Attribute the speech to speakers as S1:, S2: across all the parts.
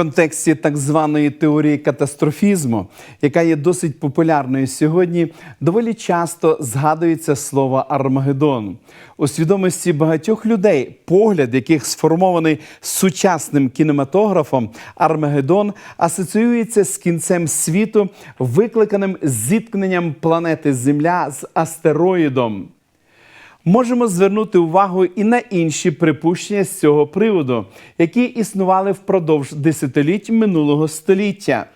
S1: контексті так званої теорії катастрофізму, яка є досить популярною сьогодні, доволі часто згадується слово Армагеддон. У свідомості багатьох людей, погляд, яких сформований сучасним кінематографом, Армагеддон асоціюється з кінцем світу, викликаним зіткненням планети Земля з астероїдом. Можемо звернути увагу і на інші припущення з цього приводу, які існували впродовж десятиліть минулого століття.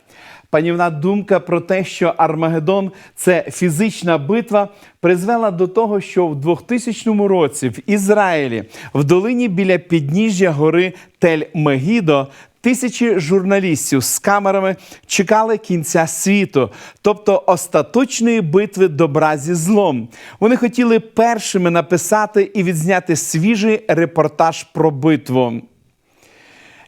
S1: Панівна думка про те, що Армагеддон це фізична битва, призвела до того, що в 2000 році в Ізраїлі в долині біля підніжжя гори Тель-Мегідо Тисячі журналістів з камерами чекали кінця світу, тобто остаточної битви добра зі злом. Вони хотіли першими написати і відзняти свіжий репортаж про битву.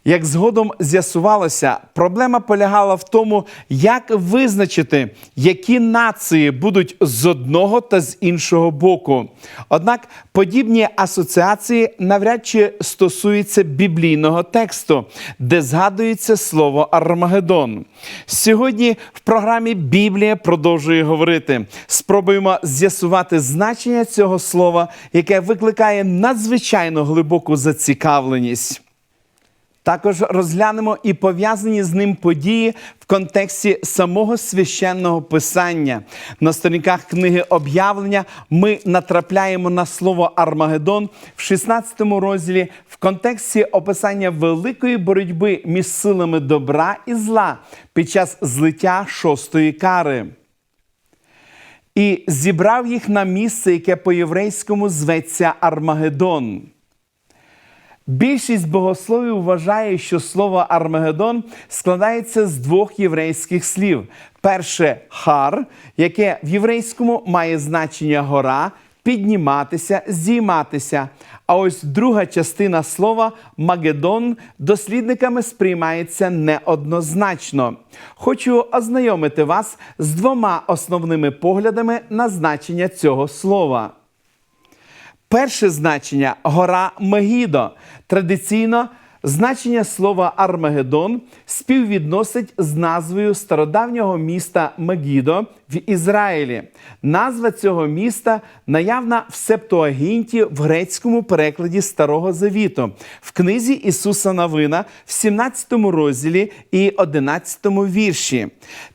S1: Як згодом з'ясувалося, проблема полягала в тому, як визначити, які нації будуть з одного та з іншого боку. Однак подібні асоціації навряд чи стосуються біблійного тексту, де згадується слово Армагеддон. Сьогодні в програмі Біблія продовжує говорити. Спробуємо з'ясувати значення цього слова, яке викликає надзвичайно глибоку зацікавленість. Також розглянемо і пов'язані з ним події в контексті самого священного писання. На сторінках книги об'явлення ми натрапляємо на слово Армагеддон в 16 розділі в контексті описання великої боротьби між силами добра і зла під час злиття шостої кари. І зібрав їх на місце, яке по-єврейському зветься Армагеддон. Більшість богословів вважає, що слово Армагеддон складається з двох єврейських слів: перше хар, яке в єврейському має значення гора, підніматися, здійматися. А ось друга частина слова Магедон дослідниками сприймається неоднозначно. Хочу ознайомити вас з двома основними поглядами на значення цього слова. Перше значення гора Мегідо. Традиційно значення слова Армагеддон співвідносить з назвою стародавнього міста Мегідо в Ізраїлі. Назва цього міста наявна в Септуагінті в грецькому перекладі Старого Завіту, в книзі Ісуса Навина в 17 розділі і 11 вірші.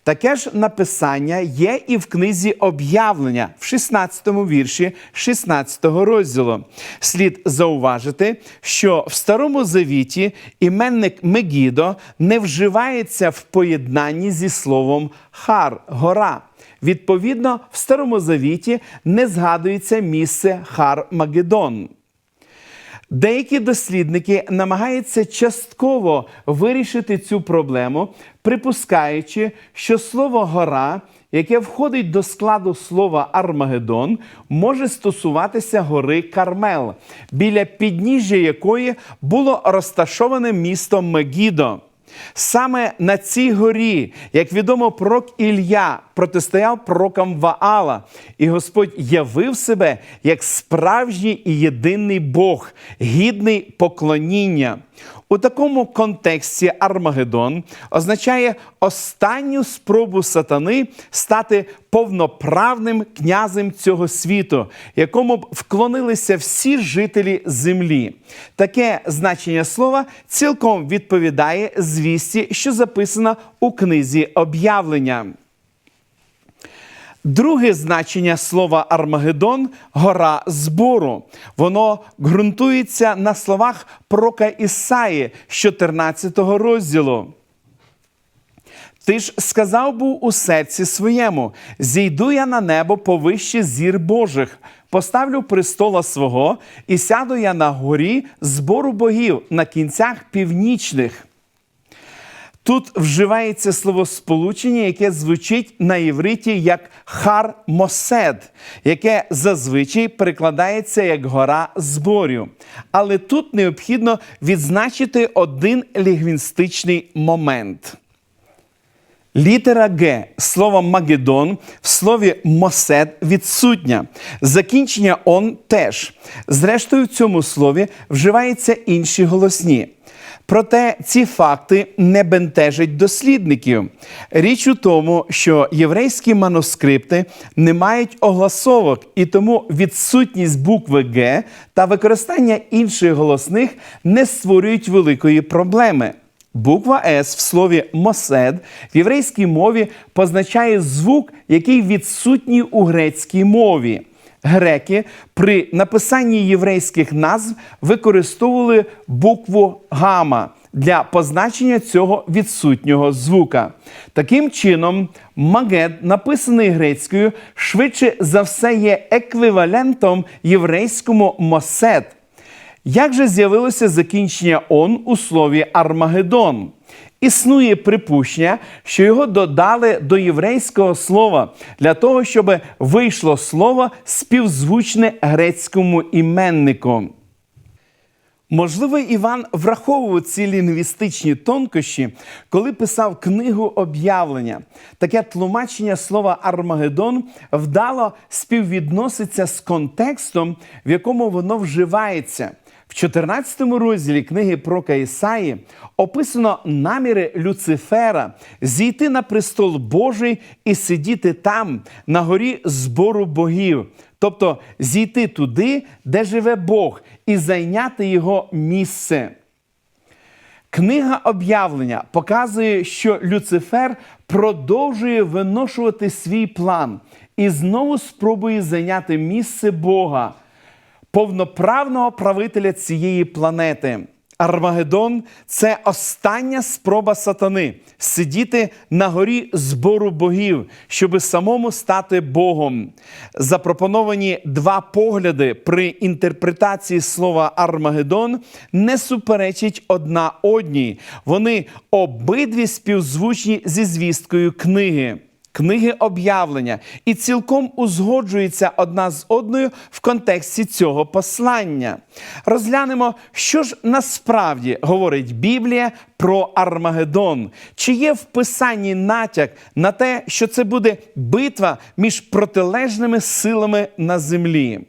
S1: Таке ж написання є і в книзі об'явлення в 16 вірші 16 розділу. Слід зауважити, що в Старому Завіті іменник Мегідо не вживається в поєднанні зі словом хар гора. Відповідно, в Старому Завіті не згадується місце Хар Магеддон. Деякі дослідники намагаються частково вирішити цю проблему, припускаючи, що слово гора, яке входить до складу слова Армагеддон, може стосуватися гори Кармел, біля підніжжя якої було розташоване місто Мегідо. Саме на цій горі, як відомо, пророк Ілля протистояв пророкам Ваала, і Господь явив себе як справжній і єдиний Бог, гідний поклоніння. У такому контексті Армагеддон означає останню спробу сатани стати повноправним князем цього світу, якому б вклонилися всі жителі землі. Таке значення слова цілком відповідає звісті, що записано у книзі об'явлення. Друге значення слова Армагеддон гора збору. Воно ґрунтується на словах пророка Ісаї з 14 розділу. Ти ж сказав був у серці своєму: зійду я на небо повище зір Божих, поставлю престола свого, і сяду я на горі збору богів на кінцях північних. Тут вживається словосполучення, яке звучить на євриті як хар мосед, яке зазвичай перекладається як гора зборів. Але тут необхідно відзначити один лінгвістичний момент. Літера Г слова Магедон в слові Мосед відсутня. Закінчення он теж. Зрештою, в цьому слові вживаються інші голосні. Проте ці факти не бентежать дослідників. Річ у тому, що єврейські манускрипти не мають огласовок, і тому відсутність букви Г та використання інших голосних не створюють великої проблеми. Буква С в слові мосед в єврейській мові позначає звук, який відсутній у грецькій мові. Греки при написанні єврейських назв використовували букву гама для позначення цього відсутнього звука. Таким чином, магед, написаний грецькою, швидше за все є еквівалентом єврейському мосед. Як же з'явилося закінчення он у слові Армагеддон? Існує припущення, що його додали до єврейського слова для того, щоб вийшло слово співзвучне грецькому іменнику. Можливо, Іван враховував ці лінгвістичні тонкощі, коли писав книгу об'явлення. Таке тлумачення слова Армагеддон вдало співвідноситься з контекстом, в якому воно вживається. В 14 розділі книги про Ісаї описано наміри Люцифера зійти на престол Божий і сидіти там, на горі збору богів, тобто зійти туди, де живе Бог, і зайняти його місце. Книга об'явлення показує, що Люцифер продовжує виношувати свій план і знову спробує зайняти місце Бога, повноправного правителя цієї планети. Армагеддон – це остання спроба сатани сидіти на горі збору богів, щоби самому стати Богом. Запропоновані два погляди при інтерпретації слова Армагеддон не суперечать одна одній. Вони обидві співзвучні зі звісткою книги. Книги об'явлення і цілком узгоджуються одна з одною в контексті цього послання. Розглянемо, що ж насправді говорить Біблія про Армагеддон. Чи є в писанні натяк на те, що це буде битва між протилежними силами на землі?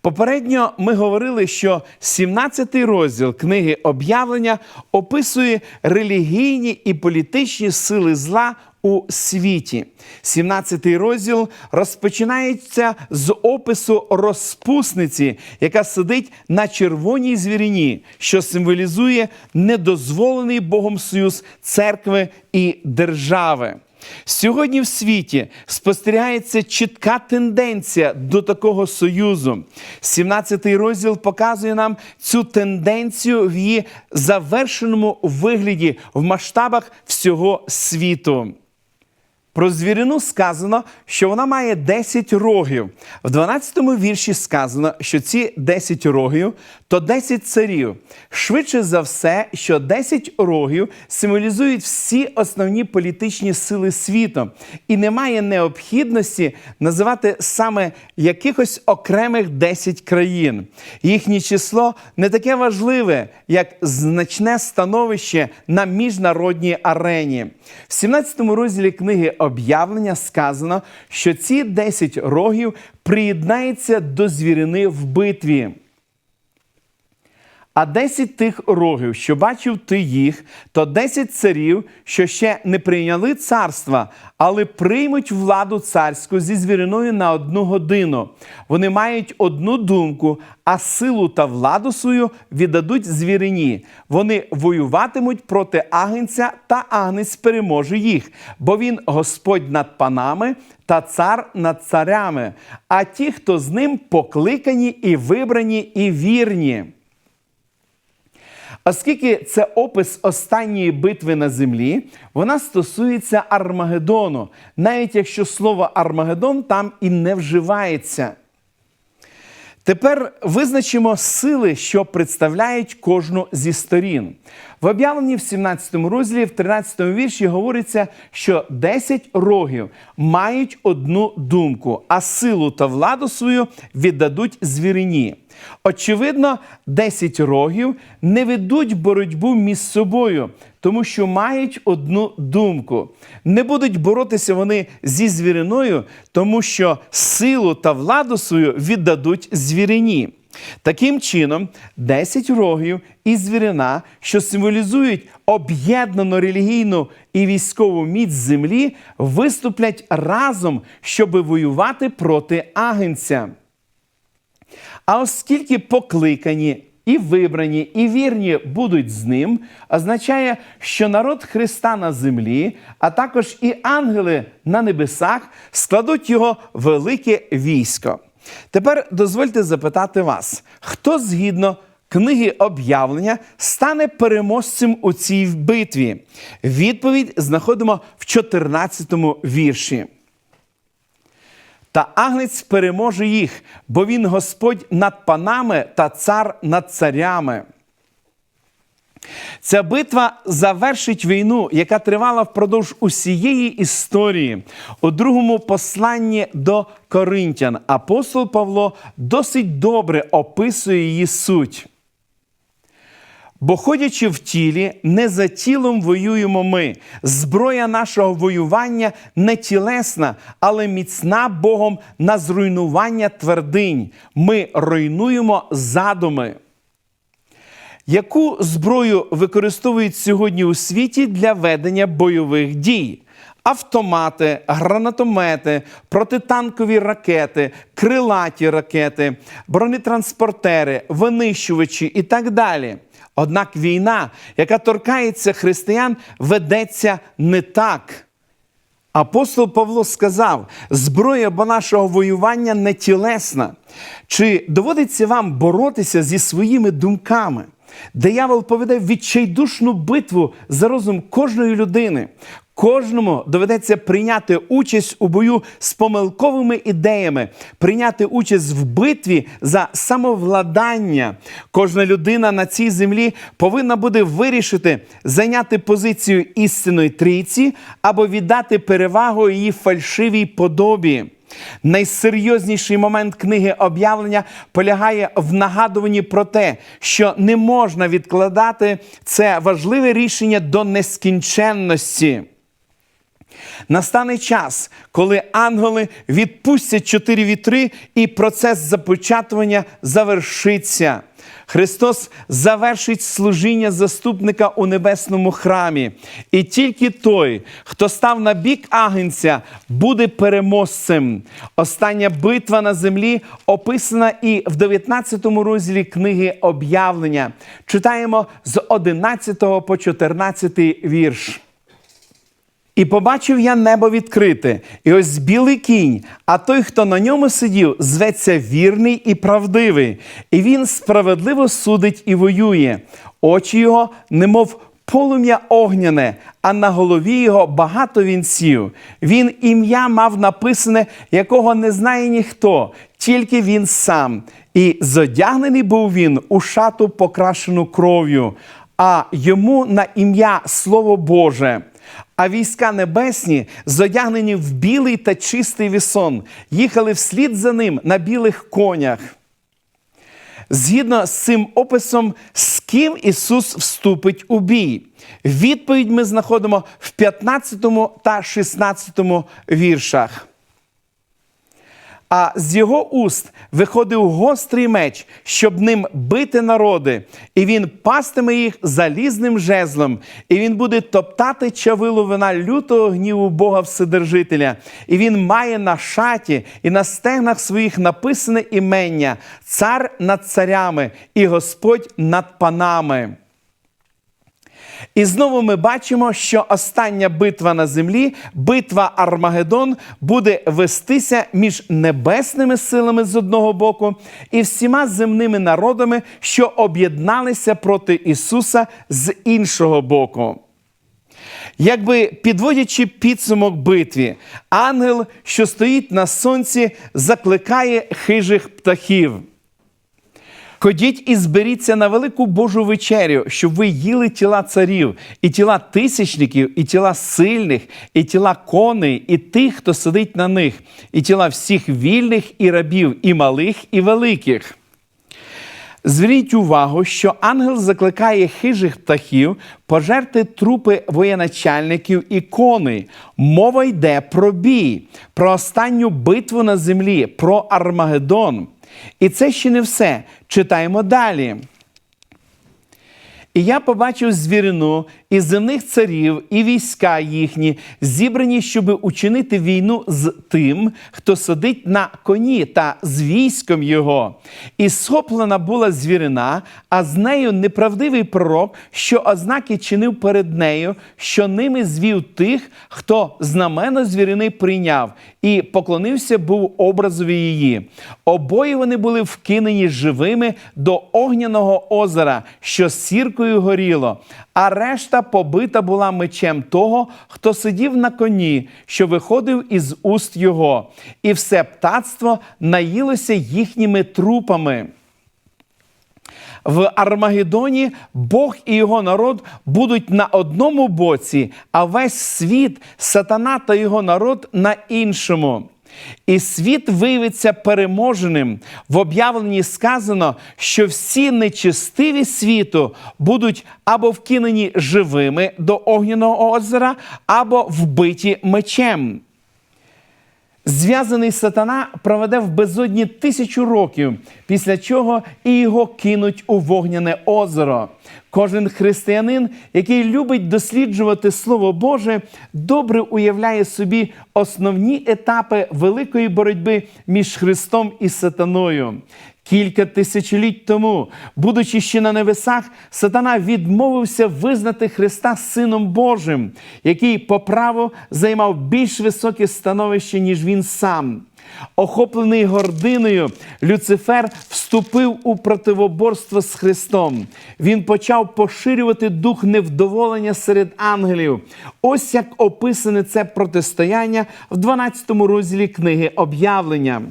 S1: Попередньо ми говорили, що 17-й розділ книги об'явлення описує релігійні і політичні сили зла у світі. 17-й розділ розпочинається з опису розпусниці, яка сидить на червоній звірині, що символізує недозволений Богом союз церкви і держави. Сьогодні в світі спостерігається чітка тенденція до такого союзу. 17-й розділ показує нам цю тенденцію в її завершеному вигляді в масштабах всього світу. Про звірину сказано, що вона має 10 рогів. В 12-му вірші сказано, що ці 10 рогів то 10 царів. Швидше за все, що 10 рогів символізують всі основні політичні сили світу, і немає необхідності називати саме якихось окремих 10 країн. Їхнє число не таке важливе, як значне становище на міжнародній арені. В 17 розділі книги об'явлення сказано, що ці 10 рогів приєднаються до звірини в битві. А 10 тих рогів, що бачив ти їх, то 10 царів, що ще не прийняли царства, але приймуть владу царську зі звіриною на одну годину. Вони мають одну думку, а силу та владу свою віддадуть звірині. Вони воюватимуть проти агнця, та агнець переможе їх, бо він Господь над панами та цар над царями. А ті, хто з ним покликані і вибрані, і вірні. Оскільки це опис останньої битви на землі, вона стосується Армагеддону, навіть якщо слово Армагеддон там і не вживається. Тепер визначимо сили, що представляють кожну зі сторін. В об'явленні в 17 розділі, в 13 вірші говориться, що 10 рогів мають одну думку, а силу та владу свою віддадуть звірині. Очевидно, 10 рогів не ведуть боротьбу між собою, тому що мають одну думку. Не будуть боротися вони зі звіриною, тому що силу та владу свою віддадуть звірині. Таким чином, 10 рогів і звірина, що символізують об'єднану релігійну і військову міць землі, виступлять разом, щоби воювати проти агенця. А оскільки покликані і вибрані, і вірні будуть з ним, означає, що народ Христа на землі, а також і ангели на небесах складуть його велике військо. Тепер дозвольте запитати вас, хто згідно книги об'явлення стане переможцем у цій битві? Відповідь знаходимо в 14 вірші. Та агнець переможе їх, бо він Господь над панами та цар над царями. Ця битва завершить війну, яка тривала впродовж усієї історії. У другому посланні до Коринтян апостол Павло досить добре описує її суть. Бо ходячи в тілі, не за тілом воюємо ми. Зброя нашого воювання не тілесна, але міцна Богом на зруйнування твердинь. Ми руйнуємо задуми. Яку зброю використовують сьогодні у світі для ведення бойових дій? Автомати, гранатомети, протитанкові ракети, крилаті ракети, бронетранспортери, винищувачі і так далі. Однак війна, яка торкається християн, ведеться не так. Апостол Павло сказав: зброя нашого воювання не тілесна. Чи доводиться вам боротися зі своїми думками? Диявол поведе відчайдушну битву за розум кожної людини. Кожному доведеться прийняти участь у бою з помилковими ідеями, прийняти участь в битві за самовладання. Кожна людина на цій землі повинна буде вирішити зайняти позицію істинної трійці або віддати перевагу її фальшивій подобі. Найсерйозніший момент книги об'явлення полягає в нагадуванні про те, що не можна відкладати це важливе рішення до нескінченності. Настане час, коли ангели відпустять чотири вітри, і процес започатування завершиться. Христос завершить служіння заступника у небесному храмі. І тільки той, хто став на бік агенця, буде переможцем. Остання битва на землі описана і в 19 розділі книги об'явлення. Читаємо з 11 по 14 вірш. І побачив я небо відкрите, і ось білий кінь, а той, хто на ньому сидів, зветься вірний і правдивий, і він справедливо судить і воює. Очі його, немов полум'я огняне, а на голові його багато вінців. Він ім'я мав написане, якого не знає ніхто, тільки він сам. І зодягнений був він у шату, покрашену кров'ю, а йому на ім'я Слово Боже. А війська небесні, зодягнені в білий та чистий вісон, їхали вслід за ним на білих конях. Згідно з цим описом, з ким Ісус вступить у бій. Відповідь ми знаходимо в 15 та 16 віршах. А з його уст виходив гострий меч, щоб ним бити народи, і він пастиме їх залізним жезлом, і він буде топтати чавилу вина лютого гніву Бога Вседержителя. І він має на шаті і на стегнах своїх написане імення, цар над царями і Господь над панами. І знову ми бачимо, що остання битва на землі, битва Армагеддон, буде вестися між небесними силами з одного боку і всіма земними народами, що об'єдналися проти Ісуса з іншого боку. Якби підводячи підсумок битві, ангел, що стоїть на сонці, закликає хижих птахів. Ходіть і зберіться на велику Божу вечерю, щоб ви їли тіла царів, і тіла тисячників, і тіла сильних, і тіла коней, і тих, хто сидить на них, і тіла всіх вільних і рабів, і малих, і великих. Зверніть увагу, що ангел закликає хижих птахів пожерти трупи воєначальників і коней. Мова йде про бій, про останню битву на землі, про Армагеддон. І це ще не все. Читаємо далі. І я побачив звірину і земних царів, і війська їхні, зібрані, щоб учинити війну з тим, хто сидить на коні та з військом його. І схоплена була звірина, а з нею неправдивий пророк, що ознаки чинив перед нею, що ними звів тих, хто знамено звірини прийняв, і поклонився був образові її. Обоє вони були вкинені живими до огняного озера, що сіркою горіло, а решта побита була мечем того, хто сидів на коні, що виходив із уст його, і все птацтво наїлося їхніми трупами. В Армагеддоні Бог і його народ будуть на одному боці, а весь світ, сатана та його народ на іншому. І світ виявиться переможеним. В об'явленні сказано, що всі нечестиві світу будуть або вкинені живими до огняного озера, або вбиті мечем. Зв'язаний сатана проведе в безодні тисячу років, після чого і його кинуть у вогняне озеро. Кожен християнин, який любить досліджувати Слово Боже, добре уявляє собі основні етапи великої боротьби між Христом і сатаною. Кілька тисячоліть тому, будучи ще на небесах, сатана відмовився визнати Христа Сином Божим, який по праву займав більш високе становище, ніж він сам. Охоплений гординою, Люцифер вступив у противоборство з Христом. Він почав поширювати дух невдоволення серед ангелів. Ось як описане це протистояння в 12 розділі книги об'явлення.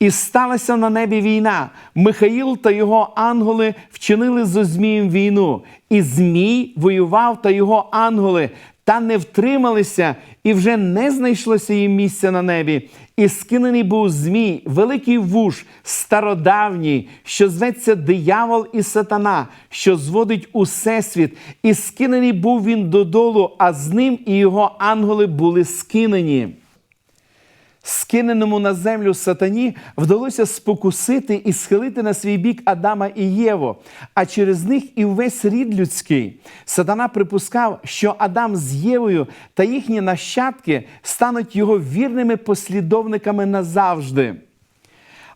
S1: І сталася на небі війна. Михаїл та його ангели вчинили зо Змієм війну. І Змій воював та його ангели, та не втрималися, і вже не знайшлося їм місця на небі. І скинений був Змій, великий вуж, стародавній, що зветься диявол і сатана, що зводить усесвіт. І скинений був він додолу, а з ним і його ангели були скинені. Скиненому на землю сатані вдалося спокусити і схилити на свій бік Адама і Єву, а через них і весь рід людський. Сатана припускав, що Адам з Євою та їхні нащадки стануть його вірними послідовниками назавжди.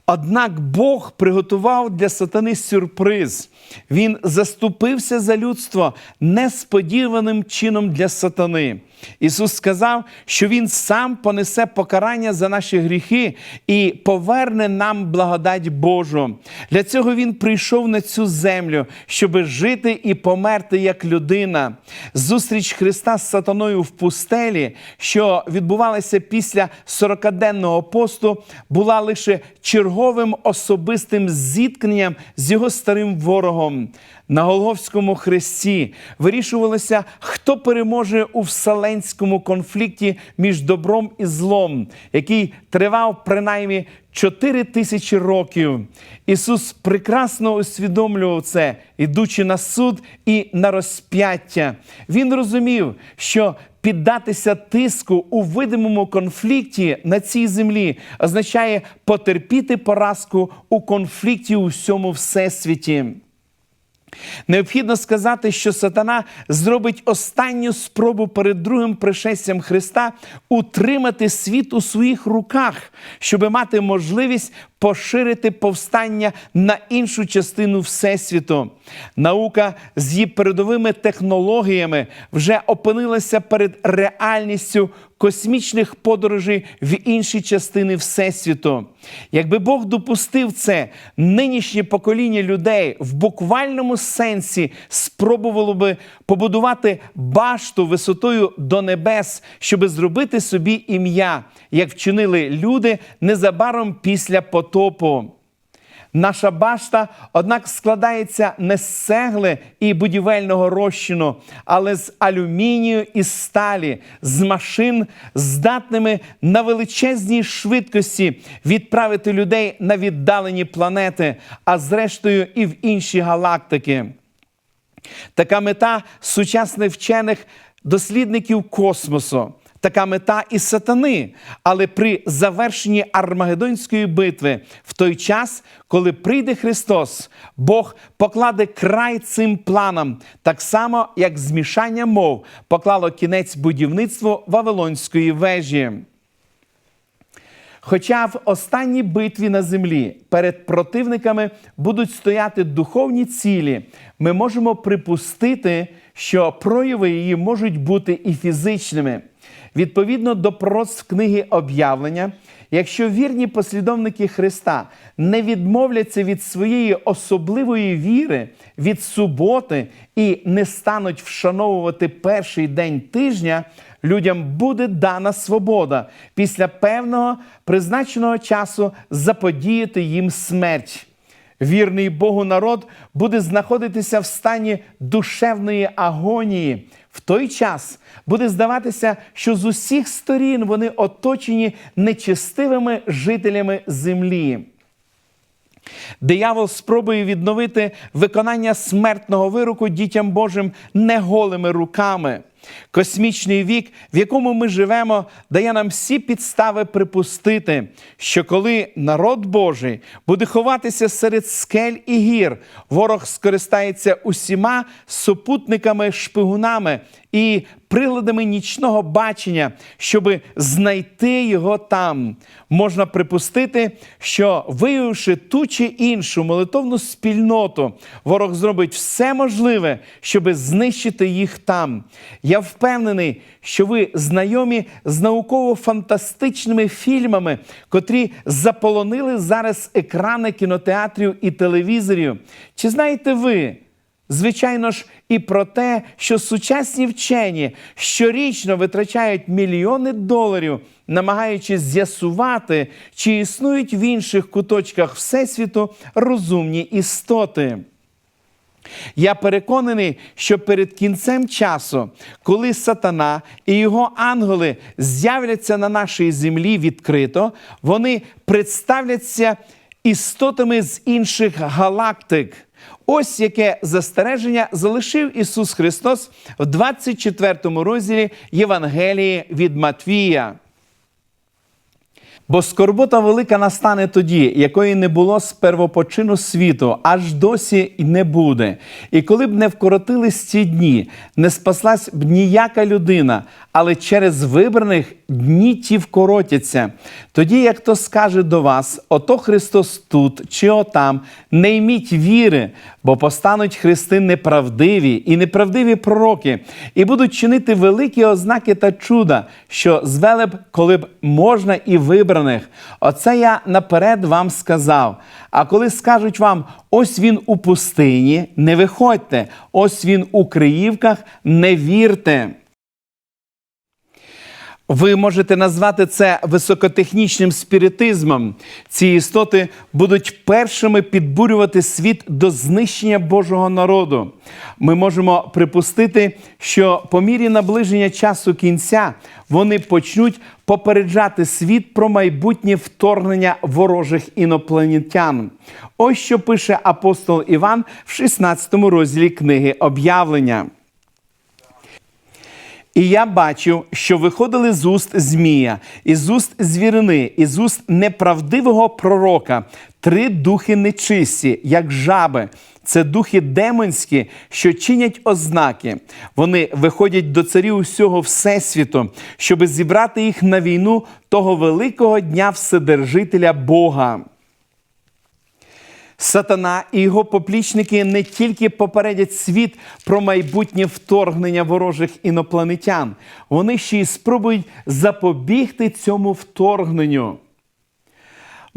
S1: Однак Бог приготував для сатани сюрприз. Він заступився за людство несподіваним чином для сатани. Ісус сказав, що Він сам понесе покарання за наші гріхи і поверне нам благодать Божу. Для цього Він прийшов на цю землю, щоби жити і померти як людина. Зустріч Христа з сатаною в пустелі, що відбувалася після 40-денного посту, була лише черговим особистим зіткненням з його старим ворогом. На Голговському хресті вирішувалося, хто переможе у вселенському конфлікті між добром і злом, який тривав принаймні 4 тисячі років. Ісус прекрасно усвідомлював це, ідучи на суд і на розп'яття. Він розумів, що піддатися тиску у видимому конфлікті на цій землі означає потерпіти поразку у конфлікті у всьому всесвіті. Необхідно сказати, що сатана зробить останню спробу перед другим пришестям Христа утримати світ у своїх руках, щоб мати можливість поширити повстання на іншу частину Всесвіту. Наука з її передовими технологіями вже опинилася перед реальністю космічних подорожей в інші частини Всесвіту. Якби Бог допустив це, нинішнє покоління людей в буквальному сенсі спробувало би побудувати башту висотою до небес, щоб зробити собі ім'я, як вчинили люди незабаром після потопу. Наша башта, однак, складається не з цегли і будівельного розчину, але з алюмінію і сталі, з машин, здатними на величезній швидкості відправити людей на віддалені планети, а зрештою і в інші галактики. Така мета сучасних вчених дослідників космосу. Така мета і сатани. Але при завершенні Армагеддонської битви, в той час, коли прийде Христос, Бог покладе край цим планам, так само, як змішання мов поклало кінець будівництву Вавилонської вежі. Хоча в останній битві на землі перед противниками будуть стояти духовні цілі, ми можемо припустити, що прояви її можуть бути і фізичними. Відповідно до пророцтв книги об'явлення, якщо вірні послідовники Христа не відмовляться від своєї особливої віри, від суботи і не стануть вшановувати перший день тижня, людям буде дана свобода після певного призначеного часу заподіяти їм смерть. Вірний Богу народ буде знаходитися в стані душевної агонії. В той час буде здаватися, що з усіх сторін вони оточені нечестивими жителями землі. Диявол спробує відновити виконання смертного вироку дітям Божим неголими руками. Космічний вік, в якому ми живемо, дає нам всі підстави припустити, що коли народ Божий буде ховатися серед скель і гір, ворог скористається усіма супутниками шпигунами і приладами нічного бачення, щоби знайти його там. Можна припустити, що виявивши ту чи іншу молитовну спільноту, ворог зробить все можливе, щоби знищити їх там. Я впевнений, що ви знайомі з науково-фантастичними фільмами, котрі заполонили зараз екрани кінотеатрів і телевізорів. Чи знаєте ви? Звичайно ж, і про те, що сучасні вчені щорічно витрачають мільйони доларів, намагаючись з'ясувати, чи існують в інших куточках Всесвіту розумні істоти. Я переконаний, що перед кінцем часу, коли сатана і його ангели з'являться на нашій землі відкрито, вони представляться істотами з інших галактик. Ось яке застереження залишив Ісус Христос в 24 розділі Євангелії від Матвія. Бо скорбота велика настане тоді, якої не було з первопочину світу, аж досі й не буде. І коли б не вкоротились ці дні, не спаслась б ніяка людина, але через вибраних дні ті вкоротяться. Тоді, як хто скаже до вас, ото Христос тут чи отам, не йміть віри, бо постануть христи неправдиві і неправдиві пророки, і будуть чинити великі ознаки та чуда, що звели б, коли б можна і вибраних. Оце я наперед вам сказав. А коли скажуть вам, ось він у пустині, не виходьте, ось він у Криївках, не вірте. Ви можете назвати це високотехнічним спіритизмом. Ці істоти будуть першими підбурювати світ до знищення Божого народу. Ми можемо припустити, що по мірі наближення часу кінця вони почнуть попереджати світ про майбутнє вторгнення ворожих інопланетян. Ось що пише апостол Іван в 16 розділі книги об'явлення. І я бачив, що виходили з уст Змія, із уст звірини, із уст неправдивого пророка три духи нечисті, як жаби. Це духи демонські, що чинять ознаки. Вони виходять до царів усього Всесвіту, щоб зібрати їх на війну того великого дня Вседержителя Бога. Сатана і його поплічники не тільки попередять світ про майбутнє вторгнення ворожих інопланетян, вони ще й спробують запобігти цьому вторгненню.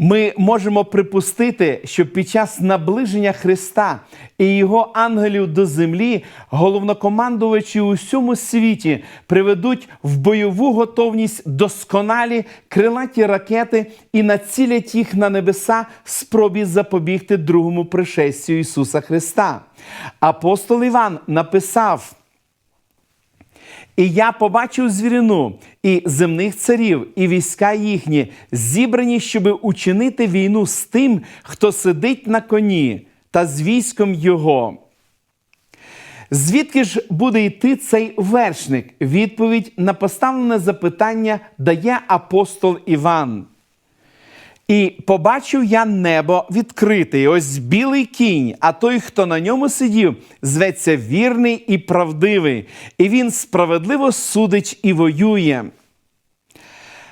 S1: Ми можемо припустити, що під час наближення Христа і його ангелів до землі головнокомандувачі у всьому світі приведуть в бойову готовність досконалі крилаті ракети і націлять їх на небеса в спробі запобігти другому пришестю Ісуса Христа. Апостол Іван написав. І я побачив звірину і земних царів, і війська їхні, зібрані, щоб учинити війну з тим, хто сидить на коні, та з військом його. Звідки ж буде йти цей вершник? Відповідь на поставлене запитання дає апостол Іван. І побачив я небо відкрите, і ось білий кінь, а той, хто на ньому сидів, зветься вірний і правдивий, і він справедливо судить і воює.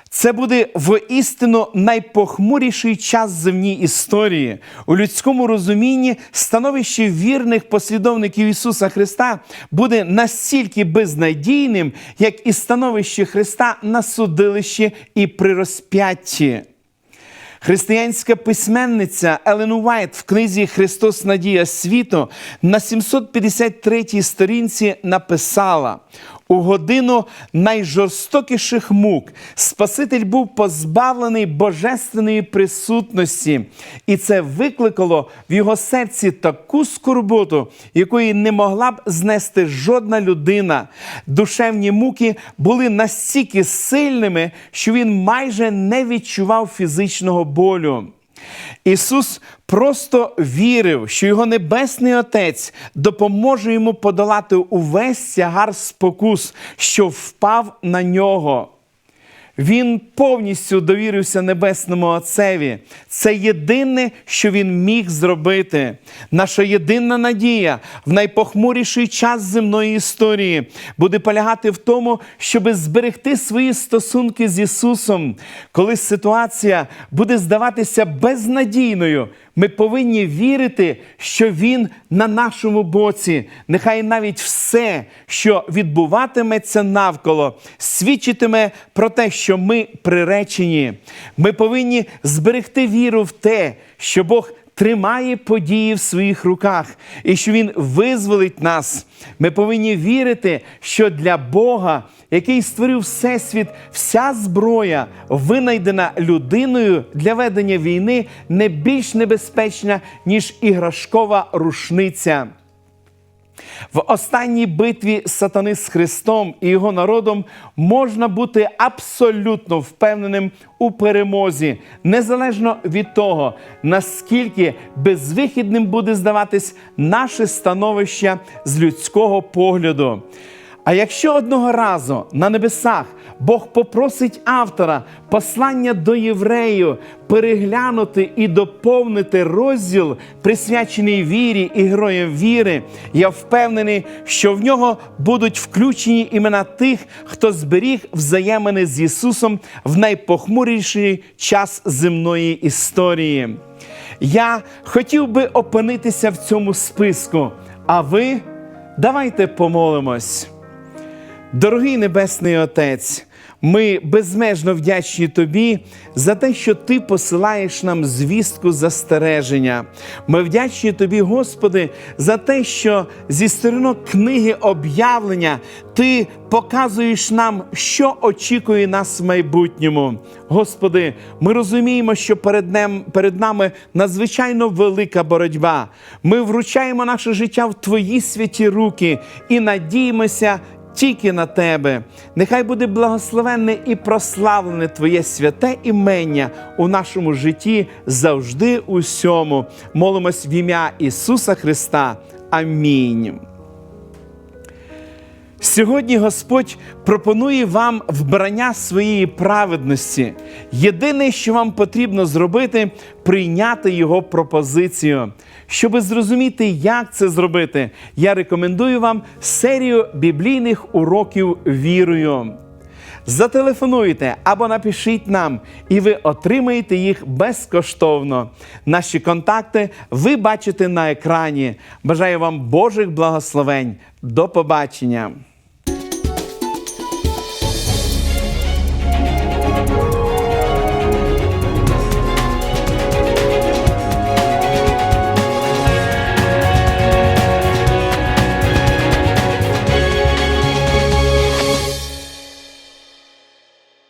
S1: Це буде воістину найпохмуріший час земній історії. У людському розумінні становище вірних послідовників Ісуса Христа буде настільки безнадійним, як і становище Христа на судилищі і при розп'ятті. Християнська письменниця Елен Уайт в книзі Христос Надія світу на 753 сторінці написала: у годину найжорстокіших мук Спаситель був позбавлений божественної присутності, і це викликало в його серці таку скорботу, якої не могла б знести жодна людина. Душевні муки були настільки сильними, що він майже не відчував фізичного болю. Ісус просто вірив, що його Небесний Отець допоможе йому подолати увесь тягар спокус, що впав на нього. Він повністю довірився Небесному Отцеві. Це єдине, що він міг зробити. Наша єдина надія в найпохмуріший час земної історії буде полягати в тому, щоб зберегти свої стосунки з Ісусом. Коли ситуація буде здаватися безнадійною, ми повинні вірити, що Він на нашому боці. Нехай навіть все, що відбуватиметься навколо, свідчитиме про те, що ми приречені. Ми повинні зберегти віру в те, що Бог тримає події в своїх руках і що Він визволить нас. Ми повинні вірити, що для Бога, який створив Всесвіт, вся зброя, винайдена людиною для ведення війни, не більш небезпечна, ніж іграшкова рушниця. В останній битві сатани з Христом і його народом можна бути абсолютно впевненим у перемозі, незалежно від того, наскільки безвихідним буде здаватись наше становище з людського погляду. А якщо одного разу на небесах Бог попросить автора послання до євреїв переглянути і доповнити розділ, присвячений вірі і героям віри, я впевнений, що в нього будуть включені імена тих, хто зберіг взаємини з Ісусом в найпохмуріший час земної історії. Я хотів би опинитися в цьому списку, а ви давайте помолимось. Дорогий Небесний Отець, ми безмежно вдячні Тобі за те, що Ти посилаєш нам звістку застереження. Ми вдячні Тобі, Господи, за те, що зі сторінок книги об'явлення Ти показуєш нам, що очікує нас в майбутньому. Господи, ми розуміємо, що перед, нем, перед нами надзвичайно велика боротьба. Ми вручаємо наше життя в Твої святі руки і надіємося тільки на тебе. Нехай буде благословенне і прославлене Твоє святе імення у нашому житті завжди усьому. Молимось в ім'я Ісуса Христа. Амінь. Сьогодні Господь пропонує вам вбрання своєї праведності. Єдине, що вам потрібно зробити, прийняти Його пропозицію. Щоб зрозуміти, як це зробити, я рекомендую вам серію біблійних уроків вірою. Зателефонуйте або напишіть нам, і ви отримаєте їх безкоштовно. Наші контакти ви бачите на екрані. Бажаю вам Божих благословень. До побачення!